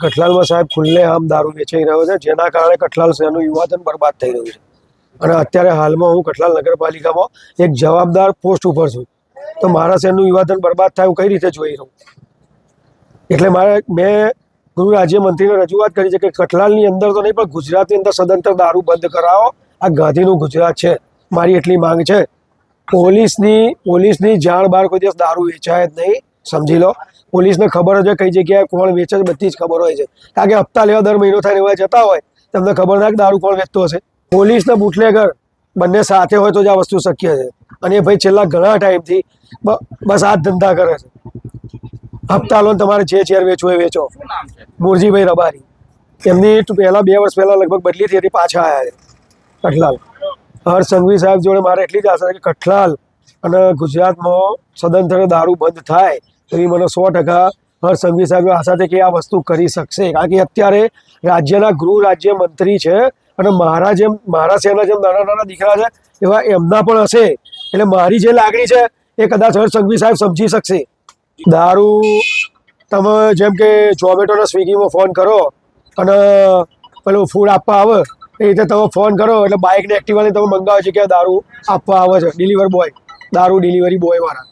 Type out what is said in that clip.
કઠલાલમાં સાહેબ ખુલ્લે આમ દારૂ વેચાઈ રહ્યો છે, જેના કારણે કઠલાલ શહેરનું યુવાધન બરબાદ થઈ રહ્યું છે. અને અત્યારે હાલમાં હું કઠલાલ નગરપાલિકામાં એક જવાબદાર પોસ્ટ ઉપર છું. તો મારા શહેરનું યુવાધન બરબાદ થાય હું કઈ રીતે જોઈ રહું? એટલે મારે, મેં ગૃહ રાજ્યમંત્રીને રજૂઆત કરી છે કે કઠલાલની અંદર તો નહીં, પણ ગુજરાતની અંદર સદંતર દારૂ બંધ કરાવો. આ ગાંધીનું ગુજરાત છે. મારી એટલી માંગ છે. પોલીસની પોલીસની જાણ બહાર કોઈ દિવસ દારૂ વેચાય જ નહીં. સમજી લો. પોલીસને ખબર જ હોય કઈ જગ્યાએ કોણ વેચે છે બધી જ ખબર હોય છે. કારણ કે હપ્તા લેવા દર મહિનો થાય એવા જતા હોય તમને ખબર ના કે દારૂ કોણ વેચતો હશે. પોલીસ ને બુટલેગર બંને સાથે હોય તો જ આ વસ્તુ શક્ય છે. અને એ ભાઈ છેલ્લા ઘણા ટાઈમથી બસ આ ધંધા કરે છે. હપ્તા લોન તમારે જે ચેર વેચવું એ વેચો. મુરજીભાઈ રબારી. એમની પહેલાં પહેલા બે વર્ષ પહેલા લગભગ બદલી થઈ હતી પાછા આવ્યા છે કઠલાલ. હર્ષ સંઘવી સાહેબ જોડે મારે એટલી જ આશા છે કે કઠલાલ અને ગુજરાતમાં સદંતર દારૂ બંધ થાય એવી મને સો ટકા હર્ષ સંઘવી સાહેબ આશા છે કે આ વસ્તુ કરી શકશે. કારણ કે અત્યારે રાજ્યના ગૃહ રાજ્ય મંત્રી છે અને મારા જેમ, મારા શહેરના જેમ નાના નાના દીકરા છે, એવા એમના પણ હશે. એટલે મારી જે લાગણી છે, એ કદાચ હર્ષ સંઘવી સાહેબ સમજી શકશે. દારૂ, તમે જેમ કે ઝોમેટોને સ્વિગીમાં ફોન કરો અને પેલું ફૂડ આપવા આવે, એ રીતે તમે ફોન કરો એટલે બાઇકને એક્ટિવાને તમે મંગાવો છો કે દારૂ આપવા આવે છે. ડિલિવર બોય દારૂ ડિલિવરી બોય વાળા